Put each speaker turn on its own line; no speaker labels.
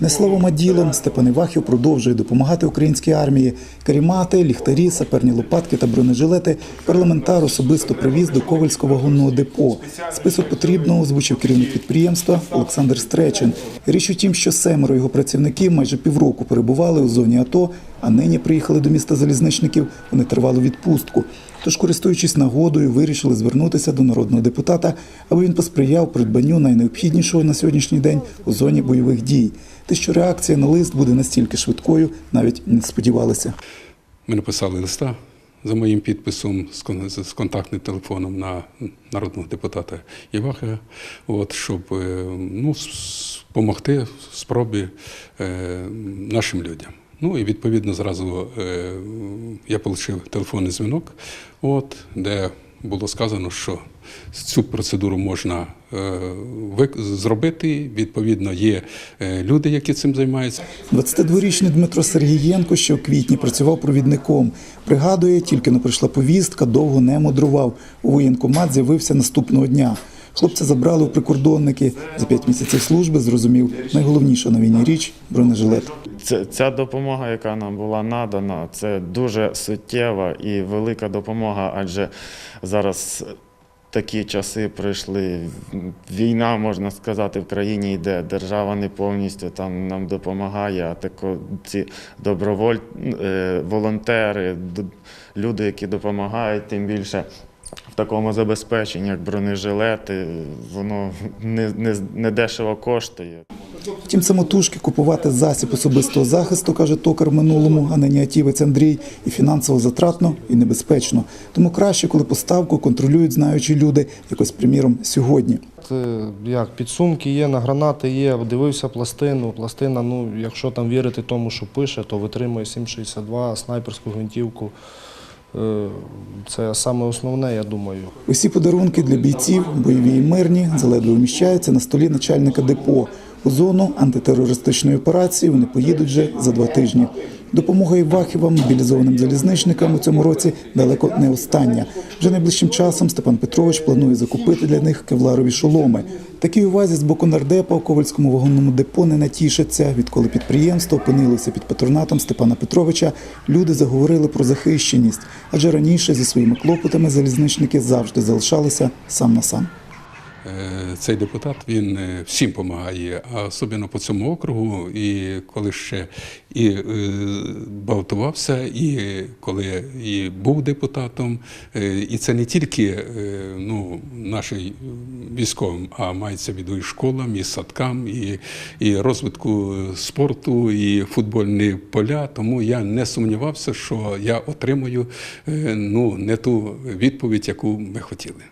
Не словом, а ділом Степан Івахів продовжує допомагати українській армії. Карімати, ліхтарі, саперні лопатки та бронежилети парламентар особисто привіз до Ковальського вагонного депо. Список потрібного озвучив керівник підприємства Олександр Стречин. Річ у тім, що семеро його працівників майже півроку перебували у зоні АТО, а нині приїхали до міста залізничників у нетривалу відпустку. Тож, користуючись нагодою, вирішили звернутися до народного депутата, аби він посприяв придбанню найнеобхіднішого на сьогоднішній день у зоні бойових дій. Те, що реакція на лист буде настільки швидкою, навіть не сподівалися.
Ми написали листа за моїм підписом з кон- з з контактним телефоном на народного депутата Євахія, от, щоб е, ну, допомогти в спробі е, нашим людям. Ну і відповідно зразу е, я отримав телефонний дзвінок, от, де було сказано, що цю процедуру можна е, зробити. Відповідно, є е, люди, які цим займаються.
22-річний Дмитро Сергієнко, що в квітні працював провідником. Пригадує, тільки не прийшла повістка, довго не мудрував. У воєнкомат з'явився наступного дня. Хлопця забрали у прикордонники. За п'ять місяців служби зрозумів, найголовніша на війні річ бронежилет.
Ця допомога, яка нам була надана, це дуже суттєва і велика допомога, адже зараз такі часи прийшли. Війна, можна сказати, в країні йде. Держава не повністю там нам допомагає, а тако ці доброволь, е, волонтери, люди, які допомагають, тим більше. В такому забезпеченні, як бронежилети, воно не, не, не дешево коштує.
Втім, самотужки купувати засіб особистого захисту, каже токар в минулому, а нині атівець Андрій, і фінансово затратно, і небезпечно. Тому краще, коли поставку контролюють знаючі люди, якось приміром сьогодні.
Як підсумки є, на гранати є, дивився пластину. Пластина, ну, якщо там вірити тому, що пише, то витримує 7,62, снайперську гвинтівку. Е, Це саме основне, я думаю.
Усі подарунки для бійців, бойові і мирні, заледве вміщаються на столі начальника депо. Зону антитерористичної операції вони поїдуть вже за два тижні. Допомога Івахівам, мобілізованим залізничникам у цьому році далеко не остання. Вже найближчим часом Степан Петрович планує закупити для них кевларові шоломи. Такій увазі з боку нардепа у Ковальському вагонному депо не натішаться. Відколи підприємство опинилося під патронатом Степана Петровича, люди заговорили про захищеність, адже раніше зі своїми клопотами залізничники завжди залишалися сам на сам.
Е, Цей депутат він е, всім допомагає, а особливо по цьому округу. І коли ще і е, балотувався, і коли і був депутатом, і це не тільки ну, нашим військовим, а мається в виду і школам, і садкам, і, і розвитку спорту, і футбольні поля. Тому я не сумнівався, що я отримую ну, не ту відповідь, яку ми хотіли.